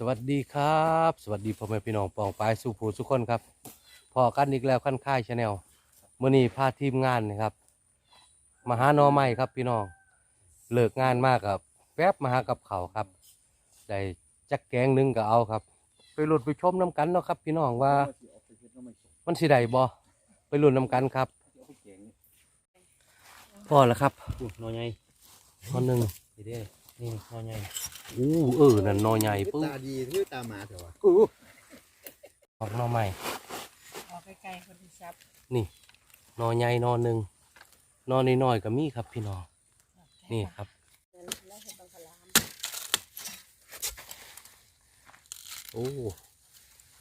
สวัสดีครับ สวัสดีพ่อแม่พี่น้องปองปายสุภูสุกคนครับพอกันอีกแล้วขั้นค่ายชาแนลเมื่อนี้พาทีมงานนะครับมาหาหนอใหม่ครับพี่น้องเลิกงานมากครับแป๊บมาหากับเขาวครับได้จักแกงหนึงก็เอาครับ ไปหลุดไปชมน้ำกันเนาะครับ พี่น้องว่า มันสิได้บ่ไปหลุดน้ำกันครับพอแล้วครับอู้นอใหญ่ตอนหนึ่งดีเด้นี่นอใหญ่ อู้เออนั่นหนอใหญ่ปึ๊บตาดีทื่อตาหมาเถอะวะอู้ออกหนอใหม่ออกไกลๆคนที่ซับนี่หนอใหญ่หนอหนึ่งหนอน้อยๆก็มีครับพี่น้องนี่ครับแล้วเห็นบางขลามโอ้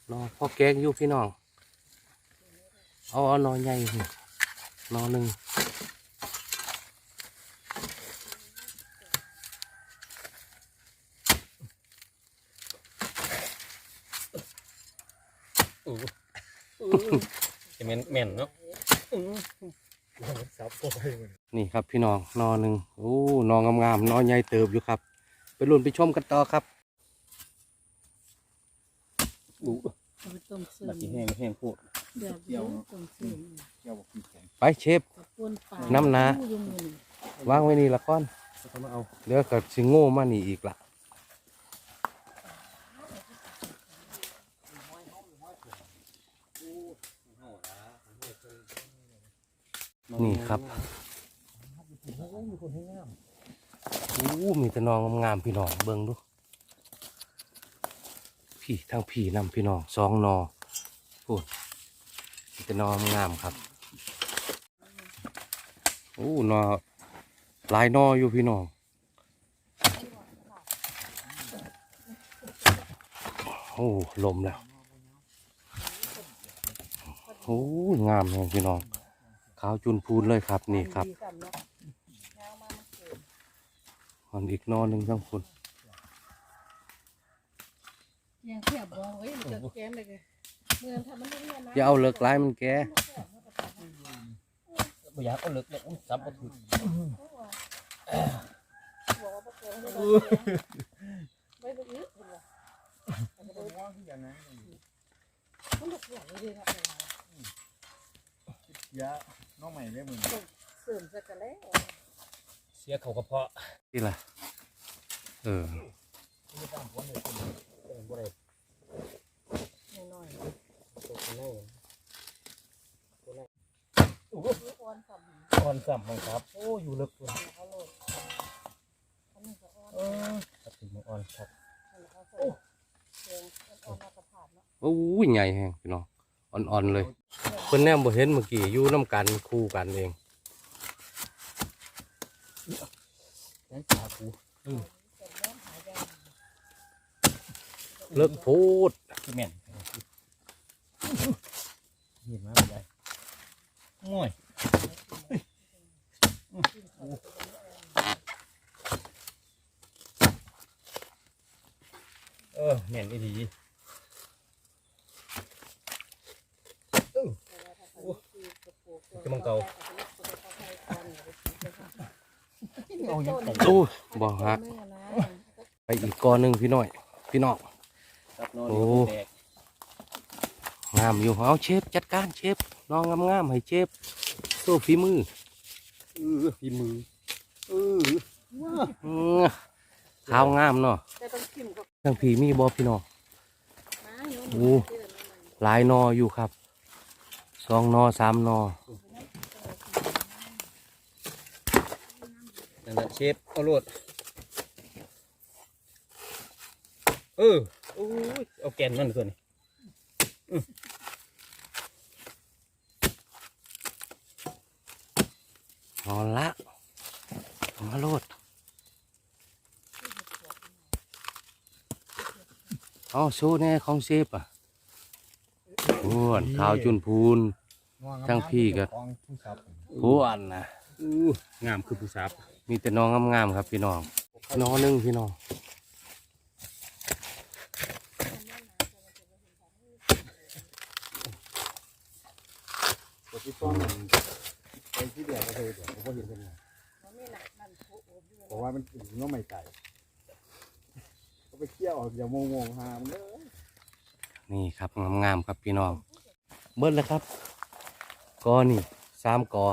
หนอพ่อแกงอยู่พี่น้องเอาเอาหนอใหญ่นี่หนอหนึ่ง จะแม่นแม่นเนาะซับโอ้ยมันนี่ครับพี่น้องหนอหนึ่งโอ้หนองามๆหนอใหญ่เติบอยู่ครับ ไปรุ่นไปชมกันต่อครับอู้เอาไปต้มเสื่อบัมดสิแห้งแห้งโพูดเดือดเดียวต้มเสื่อมเจ้าบอกกินแข็งไปเชฟกับปนปลาน้ำหนาอยู่มือนี่วางไว้นี่ละก้อน เขามาเอา เดี๋ยวก็สิโง่มานี่อีกละ นี่ครับอู้มีแต่นองงามพี่น้องเบิ่งดูพี่ทั้งพี่นำพี่น้องสองนอพูดมีแต่นองามครับโอ้นอหลายนออยู่พี่น้องโอ้ลมแล้วโอ้งามเลยพี่น้อง ขาวจุนพูนเลยครับนี่ครับดีกันเนาะยาวมาเกิดมันอีกหนอหนึ่งทั้งคุณยังเทียบบอกเอ้ยมันจะแก้มเลยแกเมื่อทำมันไม่ได้นะอย่าเอาเลิกไล่มันแกบ่อยากเอาเลิกเลยอุ้ยซับบ่ถูกบอกว่าบ่เกิดไม่ได้ไม่ได้อึดเลยมันว่างที่อย่างนั้นมันถูกอย่างเลยนะยะ น้องใหม่ได้เหมือนเสื่อมสักกันแล้วเสียเขากระเพาะที่ละเออไม่ต้องหัวเลยบ่ได้น้อยตัวข้างในๆอ่อนกับอ่อนซ้ำของครับ โอ้อยู่ลึกเลยเขาโลดอันนี้ก็อ่อนเออครับถึงมันอ่อนครับเขาใส่เสียงอ่อนมากระผาดเนาะโอ้ยใหญ่แฮงพี่น้อง อ่อนๆเลย เพิ่นแนมบ่เห็นเมื่อกี้อยู่น้ำกันคู่กันเองเลิกพูดคือแม่นเห็นมาบ่ได้โอ้ยเออแม่นอีดี จะมังเก่าเอาอย่างไรโอ้ยบ่ฮักไปอีกกอหนึงพี่น้อย พี่น้องครับนอนโอ้แดกงามอยู่เอาเชฟจัดการเชฟน้องงามๆให้เชฟโซ่ฝีมือเออฝีมือเอออื้อขาวงามเนาะแต่ต้องชิมกับทั้งผีมีบ่พี่น้องม้าอยู่โอ้หลายนออยู่ครับสองนอสามนอ นั่นแหละเชฟเอาโลดเออโอ้ยเอาแกนมันส่วนนี้นอนละเอามาโลดเอาสู้แน่ของเชฟอะอ้วนขาวจุนพูน ทั้งพี่ก็ของผู้ซับอ้วนนะอู้งามคือผู้สาว มีแต่น้องงามๆครับพี่น้องนอหนึ่งพี่น้องกดที่ต้นไปที่เดียวก็เลยเดี๋ยวผมก็เห็นเป็นไงมันไม่หนักมันโผล่อยู่เพราะว่ามันน้องใหม่ไก่ไปเที่ยวอย่ามองมองหามันเลยนี่ครับงามๆครับพี่น้องเบิดแล้วครับกอนี่สามกอ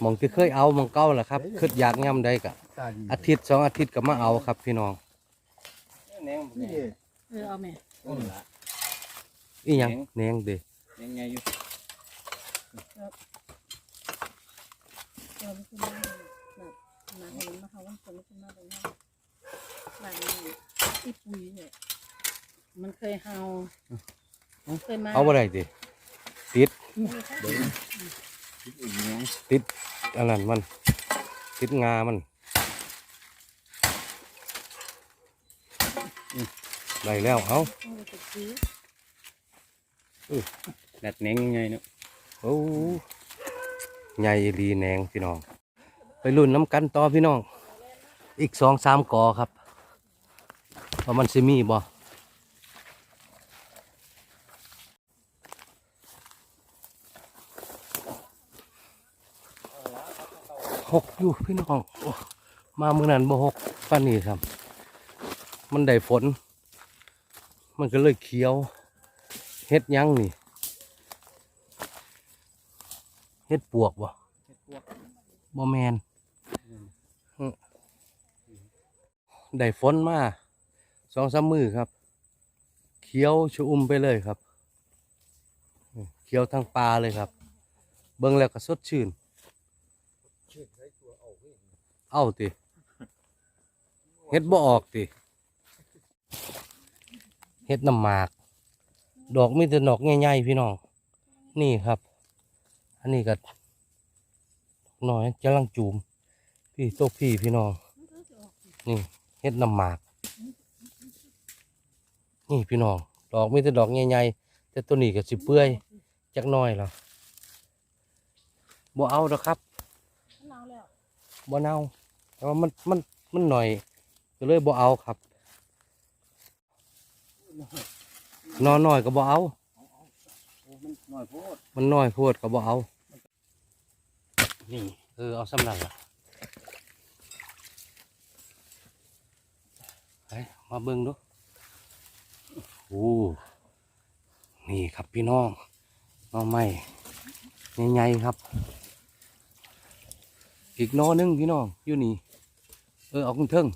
หมองที่เคยเอาหมองเก้าแหละครับคิดอยากย่ำได้กะตาดีอาทิตย์สองอาทิตย์ก็มาเอาครับ พี่น้องแหนงนี่นี่เด้เออเอาแม่ต้นละอีหยังแหนงเด้แหนงใหญ่อยู่เราไม่ขึ้นมาแบบมาเห็นมาเขาว่าคนไม่ขึ้นมาตรงนั้นบ้านนี้อีปุ๋ยเนี่ยมันเคยเฮาเคยมาเอาอะไรดิติดคิดอีกแหนง ติดอันนั้นมัน ติดงามันอืมได้แล้วเอาเอาไปซื้อดัดแหนงใหญ่เนาะโอ้ใหญ่ดีแหนงพี่น้อง ไปรุ่นน้ำกันต่อพี่น้อง อีกสองสามกอครับว่ามันสิมีบ่ หกอยู่พี่น้องอมาเมื่อนั้นบ่หกป้านนี้ครับ มันได้ฝน มันก็เลยเขียวเฮ็ดยังนี่เฮ็ดปวกบ่บ่แมนได้ฝนมาสองสามมือครับ เขียวชุ่มไปเลยครับ เขียวทั้งปลาเลยครับ เบิ่งแล้วก็สดชื่น เอาติเฮ็ดบ่ออกติเฮ็ดน้ำหมาก ดอกมีแต่ดอกใหญ่ๆพี่น้อง นี่ครับ อันนี้ก็หน่อยจะลังจูม พี่โตกพี่พี่น้อง นี่เฮ็ดน้ำหมาก นี่พี่น้อง ดอกมีแต่ดอกใหญ่ๆแต่ตัวนี้ก็สิเปื่อยจักหน้อยแล้วบ่เอาดอกครับเนาแล้วบ่เน่า แต่ว่ามันมันมันหน่อยก็เลยบ่เอาครับนอนหน่อยก็บ่เอามันหน่อยโพดมันน้อยโพดก็บ่เอา นี่เออเอาสำนักละไปมาเบิ่งดูโอ้นี่ครับพี่น้องน้องไม้ใหญ่ๆครับ อีกนอหนึงพี่น้องอยู่นี่เออเอาขึ้นเทิง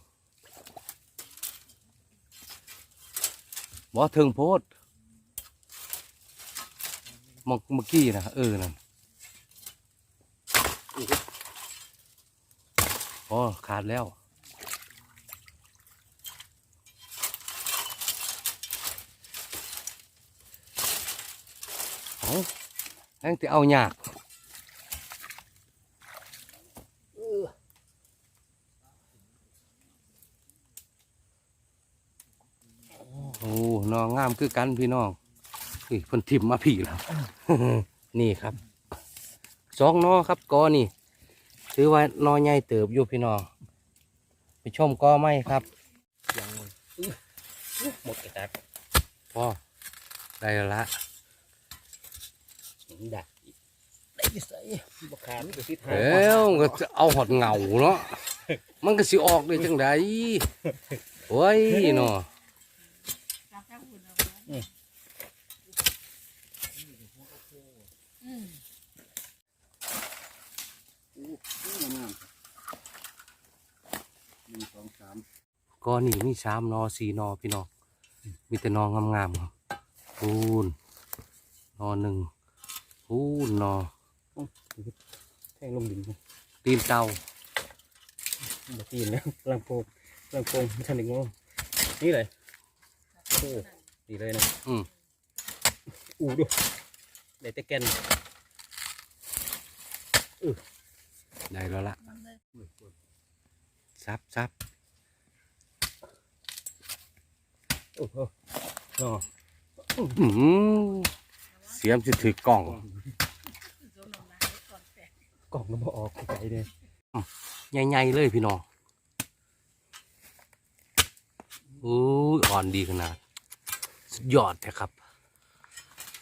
บ่เทิงโพดมื่อเมื่อกี้นะเออนั่นอ๋อขาดแล้วเอาแองที่เอายากโอ้ น้องงามคือกันพี่น้องนี่เพิ่นทิมมาพี่แล้ว นี่ครับสองหนอครับกอนี่ ถือว่านอใหญ่เติบอยู่พี่น้องไปชมกอไหมครับยังหมดกระจัดพอได้ละดักได้ใส่บกขามก็สิทาเอ้วก็จะเอาหอดเงาเนาะมันก็สิออกได้จังไดโอ้ยเนาะจากข้าง นเอาไว้อืมงามหนึ่งสองสามกอนี่มีสามหนอสี่หนอพี่น้องมีแต่หนองามๆครับพูนหนอหนึ่งพูนหนอแทงลงดินตีนเตาบตีนแล้วลำโพงลำโพงทันอีกงงนี่เลยโอ้ ดีเลยนะอืมอู้ดูได้แต่แกนได้แล้วละซับซับโอ้โหเนาะอืมเสียมจะถือกล่องโซนออกมาให้ก่อนแตกกล่องก็บอออกไกลเลยใหญ่ๆเลยพี่น้องอู้ยอ่อนดีขนาดสุด ยอดแท้ครับ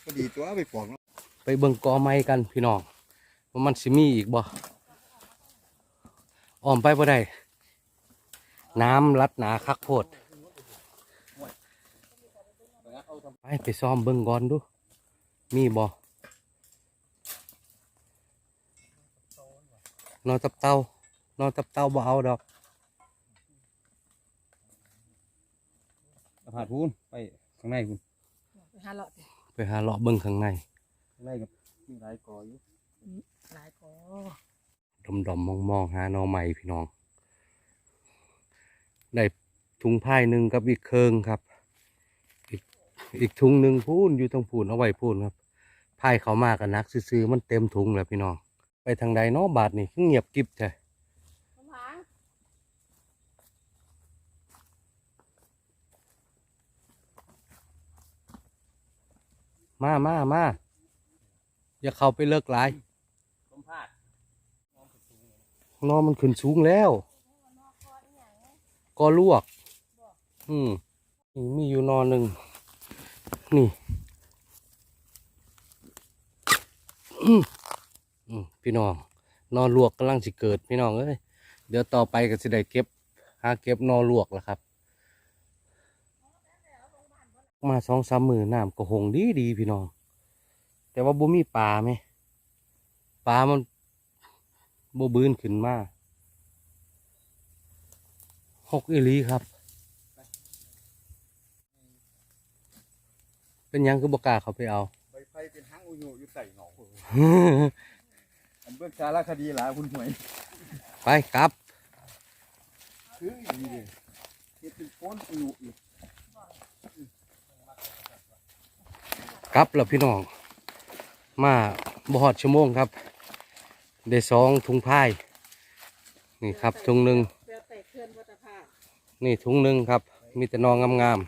ก็ดีตัวไปปอกเนาะไปเบิ่งกอไม้กันพี่น้องว่ามันสิมีอีกบ่อ้อมไปบ่ได้น้ำรัดหนาคักโพดไปไปซ้อมเบิ่งก่อนดู มีบ่นอนตับเตานอนตับเตาบ่เอาดอกเอาผ่านพูนไป ข้างในพูนไปหาเลาะสิไปหาเลาะเบิ่งข้างในข้างในกับมีหลายกออยู่หลายกอดมดมมองมองๆหาหนอใหม่พี่น้อง ได้ถุงผ้ายหนึ่งกับอีกเคิงครับ อีกอีกถุงหนึ่งพูนอยู่ตรงพูนเอาไว้พูนครับผ้ายเขามากกันนักซื้อๆมันเต็มถุงแล้วพี่น้อง ไปทางใดเนาะบาทนี่เงียบกริบแท้ น้ำหาง มามามาอย่าเข้าไปเลิกหลายนอมันขึ้นสูงแล้วก็ลวก อืมนี่มีอยู่นอนหนึ่ง นี่พี่น้อง นอนลวกกำลังสิเกิด พี่น้องเอ้ย เดี๋ยวต่อไปก็สิได้เก็บ หาเก็บนอนลวกแล้วครับ มาสองสามมือน้ำก็หงดีดีพี่น้อง แต่ว่าบ่มีปลาไหมปลามันบ่บืนขึ้นมาหกอีหลีครับ เป็นหยังคือบ่กล้าเขาไปเอาใบไฟเป็นหางอุยุอยู่ใต้หนองอันเบิกสารคดีหลายคุณหวย ไปครับคือดีเลยเฮ็ดเป็นโพ้นอุยุอีก กลับแล้วพี่น้อง มาบ่ฮอดชั่วโมงครับได้สองถุงพายนี่ครับถุงหนึ่งนี่ถุงหนึ่งครับ มีแต่นองงาม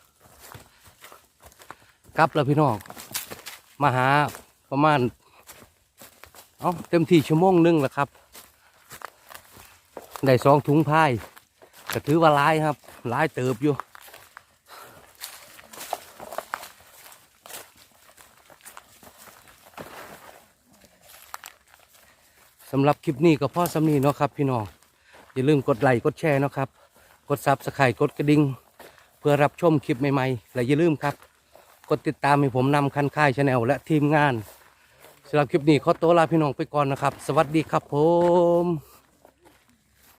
ๆกลับแล้วพี่น้องมาหาประมาณเอาเต็มที่ชั่วโมงหนึงแล้วครับได้สองถุงพายก็ถือว่าลายครับหลายเติบอยู่ สำหรับคลิปนี้ก็พ่อสำนีเนาะครับพี่น้อง อย่าลืมกดไลค์กดแชร์เนาะครับ กดซับสไครต์กดกระดิ่งเพื่อรับชมคลิปใหม่ๆ และอย่าลืมครับ กดติดตามให้ผมนำคันค่ายชาแนลและทีมงานสำหรับคลิปนี้ขอตัวลาพี่น้องไปก่อนนะครับ สวัสดีครับผม